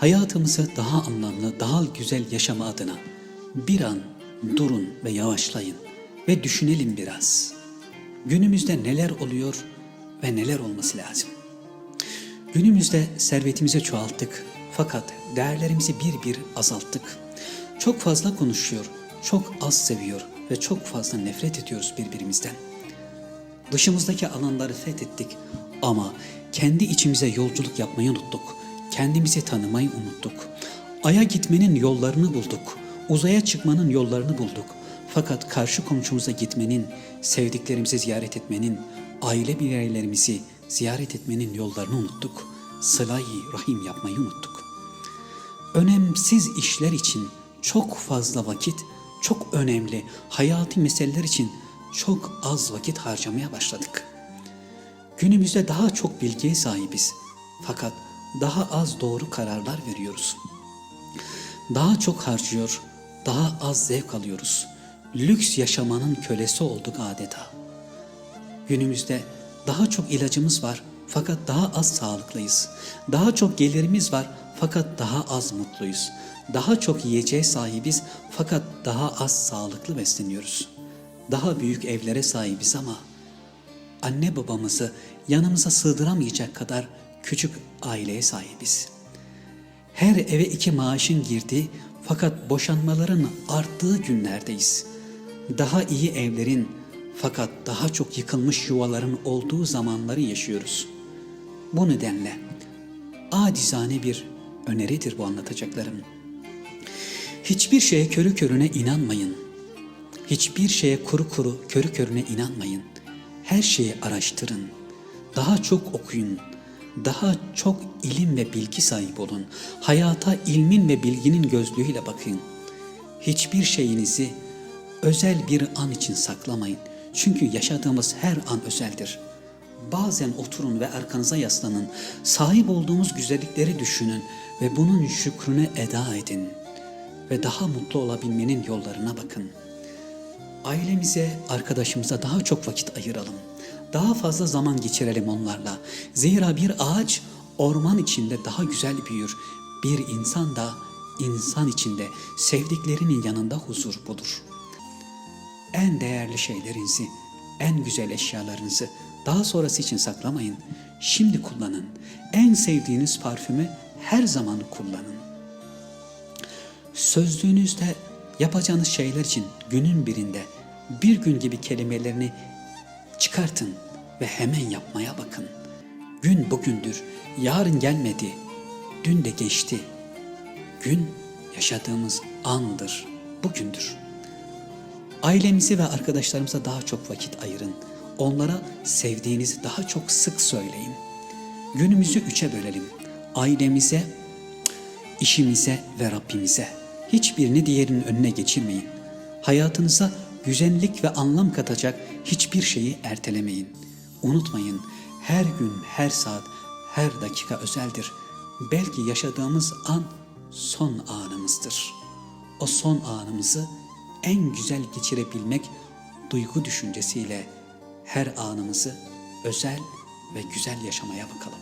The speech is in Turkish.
Hayatımızı daha anlamlı, daha güzel yaşama adına bir an durun ve yavaşlayın ve düşünelim biraz. Günümüzde neler oluyor ve neler olması lazım? Günümüzde servetimizi çoğalttık fakat değerlerimizi bir bir azalttık. Çok fazla konuşuyor, çok az seviyor ve çok fazla nefret ediyoruz birbirimizden. Dışımızdaki alanları fethettik ama kendi içimize yolculuk yapmayı unuttuk. Kendimizi tanımayı unuttuk. Aya gitmenin yollarını bulduk. Uzaya çıkmanın yollarını bulduk. Fakat karşı komşumuza gitmenin, sevdiklerimizi ziyaret etmenin, aile bireylerimizi ziyaret etmenin yollarını unuttuk. Sıla-i rahim yapmayı unuttuk. Önemsiz işler için çok fazla vakit, çok önemli hayati meseleler için çok az vakit harcamaya başladık. Günümüzde daha çok bilgiye sahibiz. Fakat daha az doğru kararlar veriyoruz. Daha çok harcıyor, daha az zevk alıyoruz. Lüks yaşamanın kölesi olduk adeta. Günümüzde daha çok ilacımız var fakat daha az sağlıklıyız. Daha çok gelirimiz var fakat daha az mutluyuz. Daha çok yiyeceğe sahibiz fakat daha az sağlıklı besleniyoruz. Daha büyük evlere sahibiz ama anne babamızı yanımıza sığdıramayacak kadar küçük aileye sahibiz. Her eve iki maaşın girdiği fakat boşanmaların arttığı günlerdeyiz. Daha iyi evlerin fakat daha çok yıkılmış yuvaların olduğu zamanları yaşıyoruz. Bu nedenle acizane bir öneridir bu anlatacaklarım. Hiçbir şeye körü körüne inanmayın. Hiçbir şeye kuru kuru körü körüne inanmayın. Her şeyi araştırın. Daha çok okuyun. Daha çok ilim ve bilgi sahibi olun. Hayata ilmin ve bilginin gözlüğüyle bakın. Hiçbir şeyinizi özel bir an için saklamayın. Çünkü yaşadığımız her an özeldir. Bazen oturun ve arkanıza yaslanın. Sahip olduğumuz güzellikleri düşünün ve bunun şükrünü eda edin. Ve daha mutlu olabilmenin yollarına bakın. Ailemize, arkadaşımıza daha çok vakit ayıralım. Daha fazla zaman geçirelim onlarla. Zira bir ağaç orman içinde daha güzel büyür. Bir insan da insan içinde sevdiklerinin yanında huzur bulur. En değerli şeylerinizi, en güzel eşyalarınızı daha sonrası için saklamayın. Şimdi kullanın. En sevdiğiniz parfümü her zaman kullanın. Sözlüğünüzde yapacağınız şeyler için günün birinde bir gün gibi kelimelerini çıkartın ve hemen yapmaya bakın. Gün bugündür, yarın gelmedi, dün de geçti. Gün yaşadığımız andır, bugündür. Ailemize ve arkadaşlarımıza daha çok vakit ayırın. Onlara sevdiğinizi daha çok sık söyleyin. Günümüzü üçe bölelim. Ailemize, işimize ve Rabbimize. Hiçbirini diğerinin önüne geçirmeyin. Hayatınıza güzellik ve anlam katacak hiçbir şeyi ertelemeyin. Unutmayın, her gün, her saat, her dakika özeldir. Belki yaşadığımız an son anımızdır. O son anımızı en güzel geçirebilmek duygu düşüncesiyle her anımızı özel ve güzel yaşamaya bakalım.